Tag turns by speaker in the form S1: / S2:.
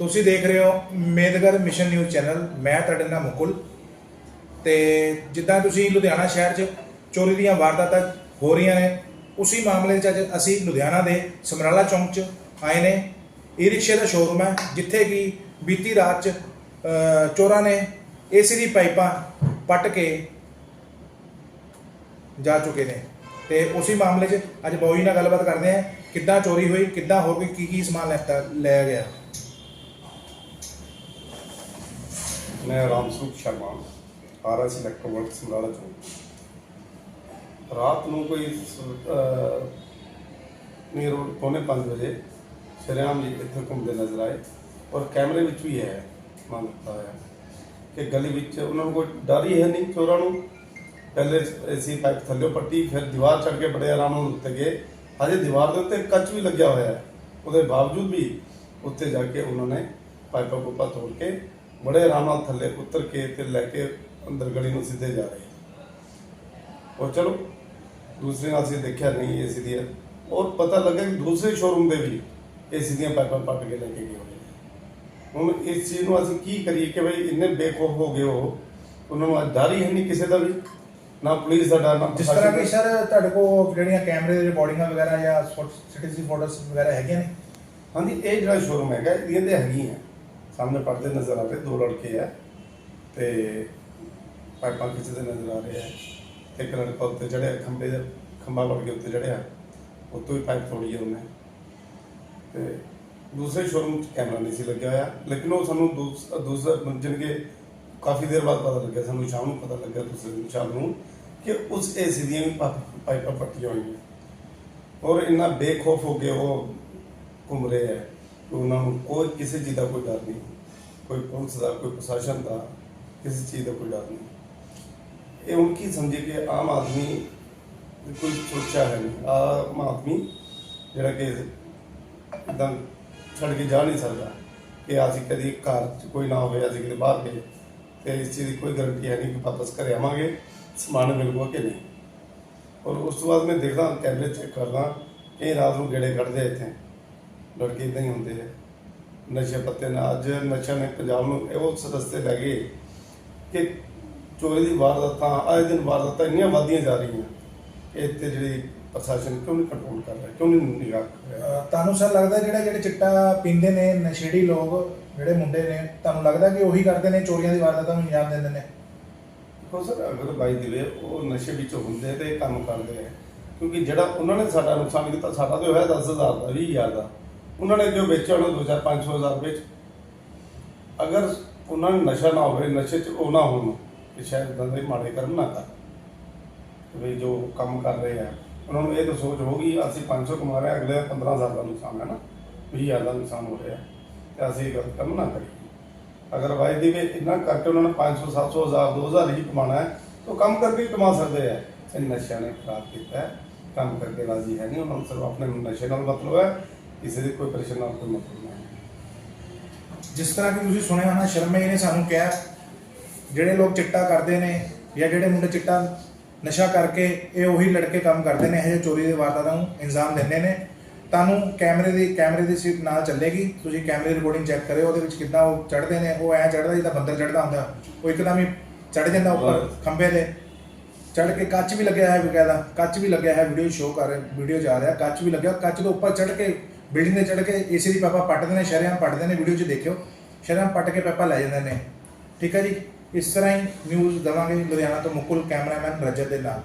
S1: ਤੁਸੀਂ ਦੇਖ ਰਹੇ ਹੋ ਮੇਦਗਰ ਮਿਸ਼ਨ ਨਿਊਜ਼ ਚੈਨਲ, ਮੈਂ ਤੁਹਾਡੇ ਨਾਲ ਮੁਕੁਲ। ਤੇ ਜਿੱਦਾਂ ਤੁਸੀਂ ਲੁਧਿਆਣਾ ਸ਼ਹਿਰ 'ਚ ਚੋਰੀ ਦੀਆਂ ਵਾਰਦਾਤਾਂ ਹੋ ਰਹੀਆਂ ਨੇ, ਉਸੇ ਮਾਮਲੇ 'ਚ ਅੱਜ ਅਸੀਂ ਲੁਧਿਆਣਾ ਦੇ ਸਮਰਾਲਾ ਚੌਂਕ 'ਚ ਆਏ ਨੇ। ਈ ਰਿਕਸ਼ੇ ਦਾ ਸ਼ੋਰੂਮ ਹੈ, ਜਿੱਥੇ ਕਿ ਬੀਤੀ ਰਾਤ 'ਚ ਚੋਰਾਂ ਨੇ ਏਸੀ ਦੀ ਪਾਈਪਾਂ ਪੱਟ ਕੇ ਜਾ ਚੁੱਕੇ ਨੇ। ਤੇ ਉਸੇ ਮਾਮਲੇ 'ਚ ਅੱਜ ਬੋਈ ਨਾਲ ਗੱਲਬਾਤ ਕਰਦੇ ਆ ਕਿੱਦਾਂ ਚੋਰੀ ਹੋਈ, ਕਿੱਦਾਂ ਹੋਰ ਕੋਈ ਕੀ ਕੀ ਸਮਾਨ ਲੈਤਾ ਲਿਆ ਗਿਆ।
S2: ਮੈਂ Ramsukh Sharma R S electro work Samrala ਚੌਂਕ ਰਾਤ ਨੂੰ ਕੋਈ ਨੀਰ ਪੌਣੇ ਪੰਜ ਵਜੇ ਸ਼ਰਿਆਮ ਜੀ ਇੱਥੇ ਘੁੰਮਦੇ ਨਜ਼ਰ ਆਏ ਔਰ ਕੈਮਰੇ ਵਿੱਚ ਵੀ ਹੈ ਮੰਨ ਦਿੱਤਾ ਹੈ ਕਿ ਗਲੀ ਵਿੱਚ ਉਹਨਾਂ ਨੂੰ ਕੋਈ ਡਰ ਹੀ ਹੈ ਨਹੀਂ ਚੋਰਾਂ ਨੂੰ ਪਹਿਲੇ ਏਸੀ ਪਾਈਪ ਥੱਲੇ ਪੱਟੀ, ਫਿਰ ਦੀਵਾਰ ਚੜ੍ਹ ਕੇ ਬੜੇ ਆਰਾਮ ਨਾਲ ਉੱਤੇ ਗਏ। ਹਜੇ ਦੀਵਾਰ ਦੇ ਉੱਤੇ ਕੱਚ ਵੀ ਲੱਗਿਆ ਹੋਇਆ ਹੈ। ਉਹਦੇ ਬਾਵਜੂਦ ਵੀ ਉੱਤੇ ਜਾ ਕੇ ਉਹਨਾਂ ਨੇ ਪਾਈਪਾਂ ਪੂਪਾਂ ਤੋੜ ਕੇ ਬੜੇ ਆਰਾਮ ਨਾਲ ਥੱਲੇ ਉਤਰ ਕੇ ਤੇ ਲੈ ਕੇ ਅੰਦਰ ਗਲੀ ਨੂੰ ਸਿੱਧੇ ਜਾ ਰਹੇ ਔਰ ਚਲੋ ਦੂਸਰੇ ਨਾਲ ਅਸੀਂ ਦੇਖਿਆ ਨਹੀਂ ਏਸੀ ਦੀ ਔਰ ਪਤਾ ਲੱਗਾ ਕਿ ਦੂਸਰੇ ਸ਼ੋਰੂਮ ਦੇ ਵੀ ਏਸੀ ਦੀਆਂ ਪਾਈਪਾਂ ਪੱਟ ਕੇ ਲੈ ਕੇ ਗਏ ਹੋਏ। ਹੁਣ ਇਸ ਚੀਜ਼ ਨੂੰ ਅਸੀਂ ਕੀ ਕਰੀਏ ਕਿ ਬਈ ਇੰਨੇ ਬੇਖੌਫ ਹੋ ਗਏ ਹੋ ਉਹਨਾਂ ਨੂੰ ਅੱਜ ਡਰ ਹੀ ਨਹੀਂ ਕਿਸੇ ਦਾ ਵੀ। ਨਾ ਪੁਲਿਸ ਦਾ ਡਰ ਨਾ
S1: ਜਿਸ ਤਰ੍ਹਾਂ ਕਿ। ਸਰ ਤੁਹਾਡੇ ਕੋਲ ਜਿਹੜੀਆਂ ਕੈਮਰੇ ਦੇ ਰਿਕਾਰਡਿੰਗਾਂ ਵਗੈਰਾ ਜਾਂ ਸਿਟੀਜ਼ਨ ਫੋਟੋਸ ਵਗੈਰਾ ਹੈਗੀਆਂ ਨੇ?
S2: ਹਾਂਜੀ ਇਹ ਜਿਹੜਾ ਸ਼ੋਰੂਮ ਹੈਗਾ ਇਹਦੀਆਂ ਤੇ ਹੈਗੀਆਂ। ਸਾਹਮਣੇ ਪੜਦੇ ਨਜ਼ਰ ਆ ਰਹੇ, ਦੋ ਲੜਕੇ ਆ ਤੇ ਪਾਈਪਾਂ ਖਿੱਚਦੇ ਨਜ਼ਰ ਆ ਰਹੇ ਆ। ਤੇ ਇੱਕ ਲੜਕਾ ਉੱਤੇ ਚੜਿਆ ਖੰਭੇ ਦੇ ਖੰਭਾ ਵੜ ਕੇ ਉੱਤੇ ਚੜਿਆ ਉੱਤੋਂ ਹੀ ਪਾਈਪ ਤੋੜੀ ਹੈ ਉਹਨੇ। ਤੇ ਦੂਸਰੇ ਸ਼ੋਰੂਮ 'ਚ ਕੈਮਰਾ ਨਹੀਂ ਸੀ ਲੱਗਿਆ ਹੋਇਆ, ਲੇਕਿਨ ਉਹ ਸਾਨੂੰ ਦੂਸ- ਦੂਸਰਾ ਮੰਜਨ ਕਾਫੀ ਦੇਰ ਬਾਅਦ ਪਤਾ ਲੱਗਿਆ, ਸਾਨੂੰ ਸ਼ਾਮ ਨੂੰ ਪਤਾ ਲੱਗਿਆ ਦੂਸਰੇ ਦਿਨ ਸ਼ਾਮ ਨੂੰ ਕਿ ਉਸ ਏਸੀ ਦੀਆਂ ਵੀ ਪਾਈਪਾਂ ਪੱਟੀਆਂ ਹੋਈਆਂ। ਔਰ ਇੰਨਾ ਬੇਖੌਫ ਹੋ ਕੇ ਉਹ ਘੁੰਮ ਰਹੇ ਹੈ ਉਹਨਾਂ ਨੂੰ ਕੋਈ ਕਿਸੇ ਚੀਜ਼ ਦਾ ਕੋਈ ਡਰ ਨਹੀਂ ਕੋਈ ਪੁਲਿਸ ਦਾ ਕੋਈ ਪ੍ਰਸ਼ਾਸਨ ਦਾ ਕਿਸੇ ਚੀਜ਼ ਦਾ ਕੋਈ ਡਰ ਨਹੀਂ ਇਹ ਹੁਣ ਕੀ ਸਮਝੇ ਕਿ ਆਮ ਆਦਮੀ ਕੋਈ ਸੋਚਿਆ ਹੈ ਨਹੀਂ ਆਮ ਆਦਮੀ ਜਿਹੜਾ ਕਿ ਇਦਾਂ ਛੱਡ ਕੇ ਜਾ ਨਹੀਂ ਸਕਦਾ ਕਿ ਅਸੀਂ ਕਦੀ ਘਰ 'ਚ ਕੋਈ ਨਾ ਹੋਵੇ ਅਸੀਂ ਕਿਤੇ ਬਾਹਰ ਗਏ ਤੇ ਇਸ ਚੀਜ਼ ਦੀ ਕੋਈ ਗਾਰੰਟੀ ਹੈ ਨਹੀਂ ਕਿ ਵਾਪਸ ਘਰੇ ਆਵਾਂਗੇ ਸਮਾਨ ਮਿਲੂਗਾ ਕਿ ਨਹੀਂ ਔਰ ਉਸ ਤੋਂ ਬਾਅਦ ਮੈਂ ਦੇਖਦਾ ਕੈਮਰੇ ਚੈੱਕ ਕਰਦਾ ਇਹ ਰਾਤ ਨੂੰ ਗੇੜੇ ਕੱਢਦੇ ਇੱਥੇ ਲੜਕੇ ਇਦਾਂ ਹੀ ਹੁੰਦੇ। ਆ ਨਸ਼ੇ ਪੱਤੇ ਨਾਲ ਅੱਜ ਨਸ਼ਾ ਨੇ ਪੰਜਾਬ ਨੂੰ ਇਹ ਉਸ ਰਸਤੇ ਲੈ ਗਏ ਕਿ ਚੋਰੀ ਦੀ ਵਾਰਦਾਤਾਂ ਆਏ ਦਿਨ ਵਾਰਦਾਤਾਂ ਇੰਨੀਆਂ ਵੱਧਦੀਆਂ ਜਾ ਰਹੀਆਂ। ਕਿ ਇੱਥੇ ਜਿਹੜੀ ਪ੍ਰਸ਼ਾਸਨ ਕਿਉਂ ਨਹੀਂ ਕੰਟਰੋਲ ਕਰ ਰਿਹਾ ਕਿਉਂ ਨਹੀਂ ਨਿਗਾਹ ਕਰ ਰਿਹਾ?
S1: ਤੁਹਾਨੂੰ ਸਰ ਲੱਗਦਾ ਜਿਹੜਾ ਜਿਹੜੇ ਚਿੱਟਾ ਪੀਂਦੇ ਨੇ ਨਸ਼ੇੜੀ ਲੋਕ ਜਿਹੜੇ ਮੁੰਡੇ ਨੇ ਤੁਹਾਨੂੰ ਲੱਗਦਾ ਕਿ ਉਹੀ ਕਰਦੇ ਨੇ ਚੋਰੀਆਂ ਦੀ ਵਾਰਦਾਤਾਂ ਨੂੰ ਅੰਜਾਮ ਦਿੰਦੇ ਨੇ?
S2: ਦੇਖੋ ਸਰ ਅਗਰ ਬਾਈ ਦਿਵੇ ਉਹ ਨਸ਼ੇ ਵਿੱਚ ਹੁੰਦੇ ਤੇ ਇਹ ਕੰਮ ਕਰਦੇ ਆ ਕਿਉਂਕਿ ਜਿਹੜਾ ਉਹਨਾਂ ਨੇ ਸਾਡਾ ਨੁਕਸਾਨ ਕੀਤਾ ਸਾਡਾ ਤੇ ਹੋਇਆ 10000 ਦਾ 20000 ਦਾ। ਉਹਨਾਂ ਨੇ ਜੋ ਵੇਚਿਆ ਉਹਨੂੰ 2000 5000 ਵਿੱਚ ਅਗਰ ਉਹਨਾਂ ਨੂੰ ਨਸ਼ਾ ਨਾ ਹੋਵੇ ਨਸ਼ੇ 'ਚ ਉਹ ਨਾ ਹੋਣ ਕਿ ਸ਼ਾਇਦ ਇਦਾਂ ਦੇ ਮਾੜੇ ਕਰਮ ਨਾ ਕਰ। ਵੀ ਜੋ ਕੰਮ ਕਰ ਰਹੇ ਆ ਉਹਨਾਂ ਨੂੰ ਇਹ ਤਾਂ ਸੋਚ ਹੋਗੀ ਅਸੀਂ 500 ਕਮਾ ਰਹੇ ਹਾਂ, ਅਗਲੇ ਦਾ 15000 ਦਾ ਨੁਕਸਾਨ ਹੈ ਨਾ 20000 ਦਾ ਨੁਕਸਾਨ ਹੋ ਰਿਹਾ ਤੇ ਅਸੀਂ ਇਹ ਗਲਤ ਕੰਮ ਨਾ ਕਰੀਏ। ਅਗਰ ਵਾਈ ਦੀ ਇੰਨਾ ਕਰਕੇ ਉਹਨਾਂ ਨੇ 500 700 ਹਜ਼ਾਰ 2000 ਹੀ ਕਮਾਣਾ ਹੈ ਤਾਂ ਕੰਮ ਕਰਕੇ ਹੀ ਕਮਾ ਸਕਦੇ ਆ। ਇਹ ਨਸ਼ਿਆਂ ਨੇ ਖਰਾਬ ਕੀਤਾ ਕੰਮ ਕਰਕੇ ਰਾਜ਼ੀ ਹੈ ਨਹੀਂ ਉਹਨਾਂ ਨੂੰ ਸਿਰਫ ਆਪਣੇ ਨਸ਼ੇ ਨਾਲ ਮਤਲਬ ਹੈ ਕਿਸੇ ਦੀ ਕੋਈ ਪਰੇਸ਼ਾਨੀ ਨਾਲ ਕੋਈ ਮਤਲਬ ਨਹੀਂ
S1: ਜਿਸ ਤਰ੍ਹਾਂ ਕਿ ਤੁਸੀਂ ਸੁਣਿਆ ਹੋਣਾ ਸ਼ਰਮੇ ਨੇ ਸਾਨੂੰ ਕਿਹਾ ਜਿਹੜੇ ਲੋਕ ਚਿੱਟਾ ਕਰਦੇ ਨੇ ਜਾਂ ਜਿਹੜੇ ਮੁੰਡੇ ਚਿੱਟਾ ਨਸ਼ਾ ਕਰਕੇ ਇਹ ਉਹੀ ਲੜਕੇ ਕੰਮ ਕਰਦੇ ਨੇ ਇਹ ਚੋਰੀ ਦੇ ਵਾਰਦਾਤਾਂ ਨੂੰ ਇੰਜ਼ਾਮ ਦਿੰਦੇ ਨੇ। ਤੁਹਾਨੂੰ ਕੈਮਰੇ ਦੀ ਕੈਮਰੇ ਦੀ ਸੀਟ ਨਾਲ ਚੱਲੇਗੀ। ਤੁਸੀਂ ਕੈਮਰੇ ਰਿਕਾਰਡਿੰਗ ਚੈੱਕ ਕਰਿਓ ਉਹਦੇ ਵਿੱਚ ਕਿੱਦਾਂ ਉਹ ਚੜ੍ਹਦੇ ਨੇ ਉਹ ਐ ਚੜ੍ਹਦਾ ਜਿੱਦਾਂ ਬੰਦਰ ਚੜ੍ਹਦਾ ਹੁੰਦਾ। ਉਹ ਇੱਕਦਮ ਹੀ ਚੜ੍ਹ ਜਾਂਦਾ ਉੱਪਰ ਖੰਭੇ ਦੇ ਚੜ੍ਹ ਕੇ ਕੱਚ ਵੀ ਲੱਗਿਆ ਹੈ ਬਕਾਇਦਾ ਕੱਚ ਵੀ ਲੱਗਿਆ ਹੈ ਵੀਡੀਓ ਸ਼ੋਅ ਕਰ ਰਿਹਾ ਵੀਡੀਓ ਜਾ ਰਿਹਾ ਕੱਚ ਵੀ ਲੱਗਿਆ ਕੱਚ ਦੇ ਉੱਪਰ ਚੜ੍ਹ ਕੇ ਬਿਲਡਿੰਗ 'ਤੇ ਚੜ੍ਹ ਕੇ ਏਸੀ ਦੀ ਪਾਪਾ ਪੱਟਦੇ ਨੇ ਸ਼ਰਿਆਂ ਪੱਟਦੇ ਨੇ ਵੀਡੀਓ 'ਚ ਦੇਖਿਓ। ਸ਼ਰਿਆਂ ਪੱਟ ਕੇ ਪਾਪਾ ਲੈ ਜਾਂਦੇ ਨੇ। ਠੀਕ ਹੈ ਜੀ? ਇਸ ਤਰ੍ਹਾਂ ਹੀ ਨਿਊਜ਼ ਦਵਾਂਗੇ ਲੁਧਿਆਣਾ ਤੋਂ ਮੁਕੁਲ ਕੈਮਰਾਮੈਨ ਰਜਤ ਦੇ ਨਾਲ।